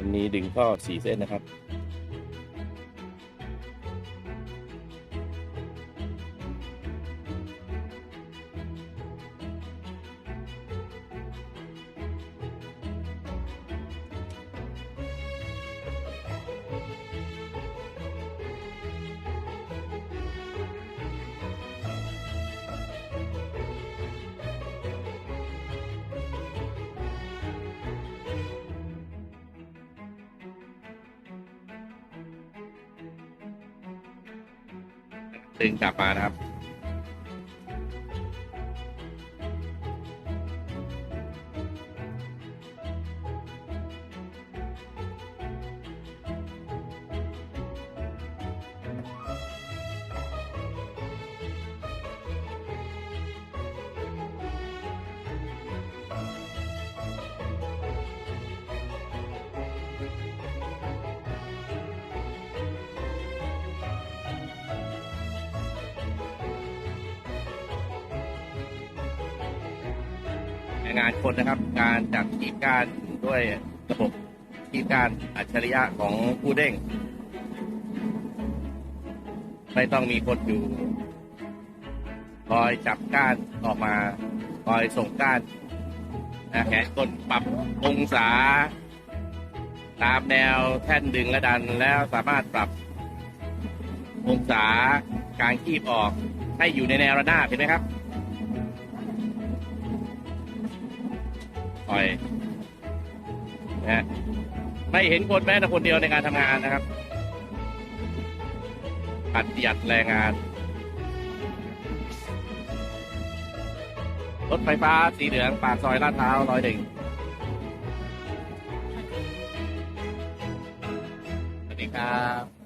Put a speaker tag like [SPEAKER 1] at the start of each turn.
[SPEAKER 1] อันนี้ดึงท่อสี่เส้นนะครับ ตึงกลับมานะครับ งานคนนะครับ การจัดทีมการด้วยระบบทีมการอัจฉริยะของผู้เด้ง ไม่ต้องมีคนอยู่คอยจับก้านออกมาคอยส่งก้านนะแขนกลปรับองศา ตามแนวแท่นดึงและดันแล้วสามารถปรับองศาการคีบออกให้อยู่ในแนวระนาบเห็นไหมครับ ปล่อยนะฮะไม่เห็นคนแม้แต่คนเดียวในการทำงานนะครับปัดหยัดแรงงาน รถไฟฟ้าสีเหลืองปากซอยลาดพร้าวร้อยหนึ่งสวัสดีครับ